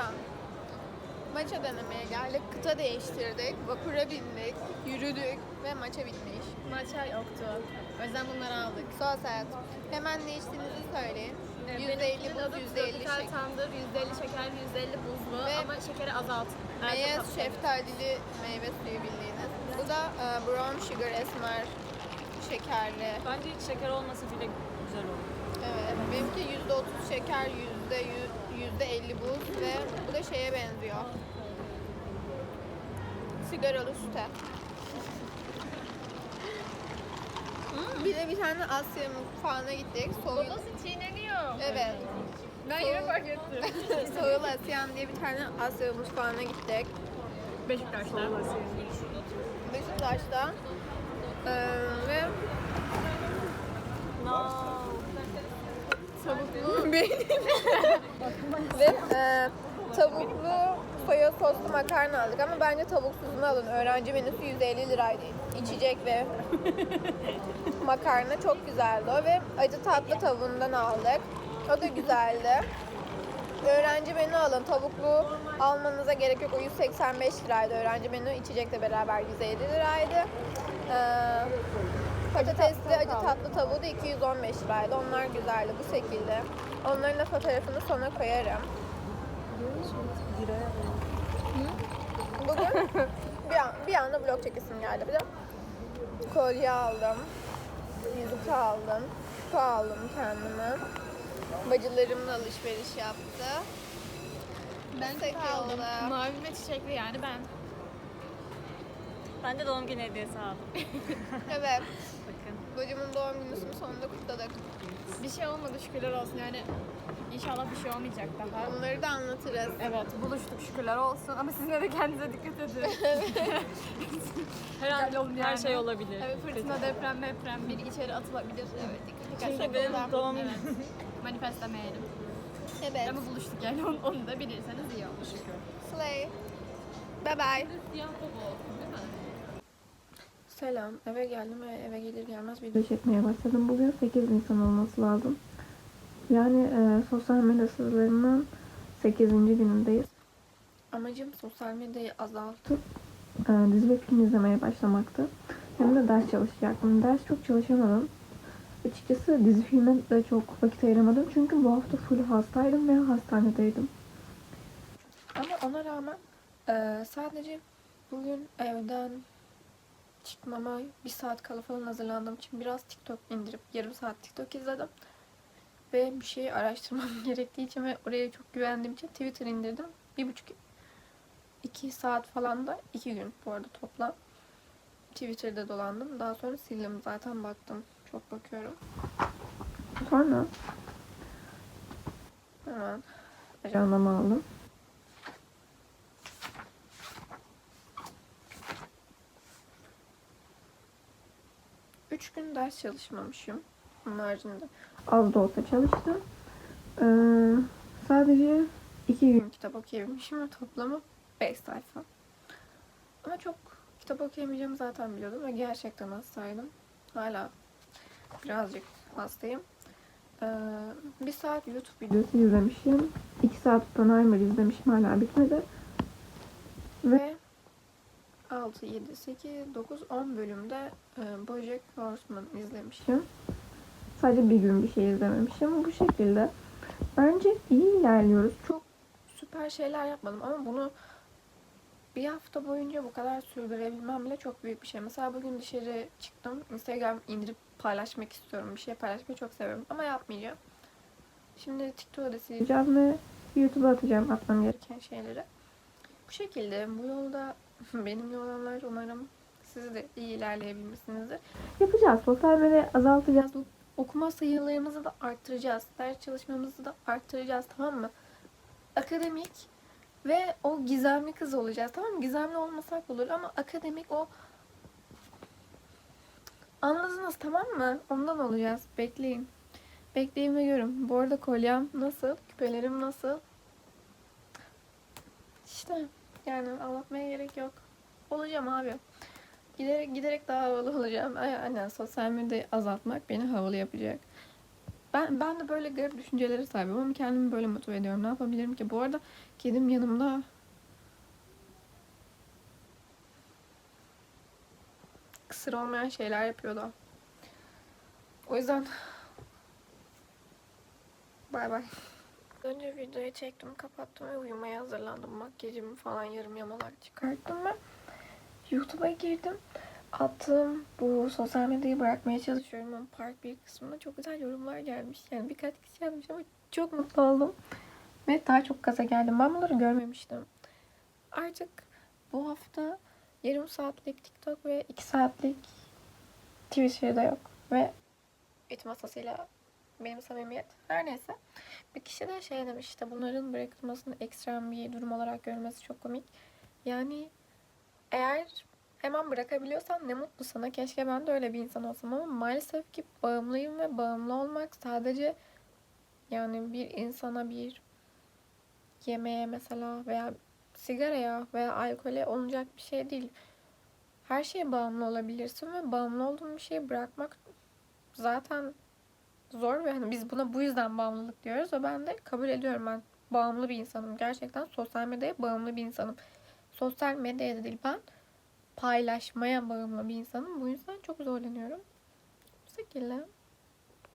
da maça denemeye geldik. Kıta değiştirdik. Vapura bindik. Yürüdük ve maça binmiş. Maça yoktu. O yüzden bunları aldık. Hayat. Hemen ne içtiğinizi söyleyin. %50 buz, %50 Tropikal şeker. tandır, %50 şeker, %50 buzlu Ve ama şekeri azalt. Eğer çok Meyaz hafif. şeftalili meyve suyu bildiğiniz. Bu da e, brown sugar esmer şekerli. Bence hiç şeker olmasa bile güzel olur. Evet. Benimki %30 şeker, %100, %50 buz ve bu da şeye benziyor. Sigaralı süte. Bir de bir tane Asya mutfağına gittik. Soğuk. Babası çiğneniyor. Evet. Ben yine fark ettim. Soğul Asyan diye bir tane Asya mutfağına gittik. Beşiktaş'ta. Beşiktaş'ta. Ve tavuklu ve e, tavuklu soya soslu makarna aldık ama bence tavuksuzunu alın. Öğrenci menüsü 150 liraydı. İçecek ve makarna çok güzeldi o ve acı tatlı tavuğundan aldık. O da güzeldi. Öğrenci menü alın. Tavuklu almanıza gerek yok. O 185 liraydı öğrenci menü. İçecekle beraber 150 liraydı. Ee, patatesli acı tatlı tavuğu da 215 liraydı. Onlar güzeldi bu şekilde. Onların da fotoğrafını sona koyarım. Bugün bir, an, bir anda vlog çekesim geldi. Bir de kolye aldım. Yüzük aldım. Kupa aldım kendime. Bacılarımla alışveriş yaptı. Ben tek aldım. aldım. Mavi ve çiçekli yani ben. Ben de doğum günü hediyesi aldım. Evet. Bakın. Bacımın doğum gününü sonunda kutladık. Bir şey olmadı şükürler olsun yani. İnşallah bir şey olmayacak daha. Onları da anlatırız. Evet buluştuk şükürler olsun ama siz de kendinize dikkat edin. Her an olun her yani. şey olabilir. Evet fırtına, deprem, deprem, biri içeri atılabilir. Evet dikkat Çünkü edin. benim doğum Evet. Manifestlemeyelim. Evet. Ama buluştuk yani onu, onu da bilirseniz iyi olur şükür. Slay. Bye bye. Selam. Eve geldim ve eve gelir gelmez video çekmeye başladım. Bugün 8 Nisan olması lazım. Yani e, sosyal medya sızlarından 8. günündeyiz. Amacım sosyal medyayı azaltıp e, dizi ve film izlemeye başlamaktı. Hem de ders çalışacaktım. Ders çok çalışamadım. Açıkçası dizi filme de çok vakit ayıramadım. Çünkü bu hafta full hastaydım ve hastanedeydim. Ama ona rağmen e, sadece bugün evden çıkmama bir saat kala falan hazırlandığım için biraz TikTok indirip yarım saat TikTok izledim. Ve bir şeyi araştırmam gerektiği için ve oraya çok güvendiğim için Twitter indirdim. Bir buçuk iki saat falan da iki gün bu arada toplam. Twitter'da dolandım. Daha sonra sildim. Zaten baktım. Çok bakıyorum. Sonra hemen ajandamı aldım. Üç gün ders çalışmamışım. Onun haricinde az da olsa çalıştım. Ee, sadece iki gün kitap okuyabilmişim ve toplamı 5 sayfa. Ama çok kitap okuyamayacağımı zaten biliyordum ve gerçekten hastaydım. Hala birazcık hastayım. Ee, bir saat YouTube videosu izlemişim. İki saat Oppenheimer izlemişim hala bitmedi. Ve 6, 7, 8, 9, 10 bölümde e, Bojack Horseman izlemişim. Sadece bir gün bir şey izlememişim. Bu şekilde. Bence iyi ilerliyoruz. Çok süper şeyler yapmadım ama bunu bir hafta boyunca bu kadar sürdürebilmem bile çok büyük bir şey. Mesela bugün dışarı çıktım. Instagram indirip paylaşmak istiyorum. Bir şey paylaşmayı çok seviyorum ama yapmayacağım. Şimdi TikTok'u da sileceğim ve YouTube'a atacağım atmam gereken şeyleri. Bu şekilde bu yolda benimle olanlar umarım siz de iyi ilerleyebilmişsinizdir. Yapacağız. Sosyal azaltacağız. Okuma sayılarımızı da arttıracağız. Ders çalışmamızı da arttıracağız tamam mı? Akademik ve o gizemli kız olacağız tamam mı? Gizemli olmasak olur ama akademik o Anladınız tamam mı? Ondan olacağız. Bekleyin. Bekleyin ve görün. Bu arada kolyem nasıl? Küpelerim nasıl? İşte yani anlatmaya gerek yok. Olacağım abi. Giderek giderek daha havalı olacağım. Ay, aynen sosyal medyayı azaltmak beni havalı yapacak. Ben, ben de böyle garip düşüncelere sahibim ama kendimi böyle motive ediyorum. Ne yapabilirim ki? Bu arada kedim yanımda. Kısır olmayan şeyler yapıyor da. O yüzden bay bay. Önce videoyu çektim, kapattım ve uyumaya hazırlandım. Makyajımı falan yarım yamalak çıkarttım ve YouTube'a girdim. Attığım bu sosyal medyayı bırakmaya çalışıyorum ama part bir kısmında çok güzel yorumlar gelmiş. Yani birkaç kişi yazmış ama çok mutlu oldum. Ve daha çok gaza geldim. Ben bunları görmemiştim. Artık bu hafta yarım saatlik TikTok ve iki saatlik Twitter'da yok. Ve it masasıyla benim samimiyet. Her neyse. Bir kişi de şey demiş işte bunların bırakılmasını ekstrem bir durum olarak görmesi çok komik. Yani eğer hemen bırakabiliyorsan ne mutlu sana. Keşke ben de öyle bir insan olsam ama maalesef ki bağımlıyım ve bağımlı olmak sadece yani bir insana bir yemeğe mesela veya sigaraya veya alkole olacak bir şey değil. Her şeye bağımlı olabilirsin ve bağımlı olduğun bir şeyi bırakmak zaten zor ve hani biz buna bu yüzden bağımlılık diyoruz ve ben de kabul ediyorum ben bağımlı bir insanım. Gerçekten sosyal medyaya bağımlı bir insanım. Sosyal medyaya değil ben paylaşmaya bağımlı bir insanım. Bu yüzden çok zorlanıyorum. Bu şekilde.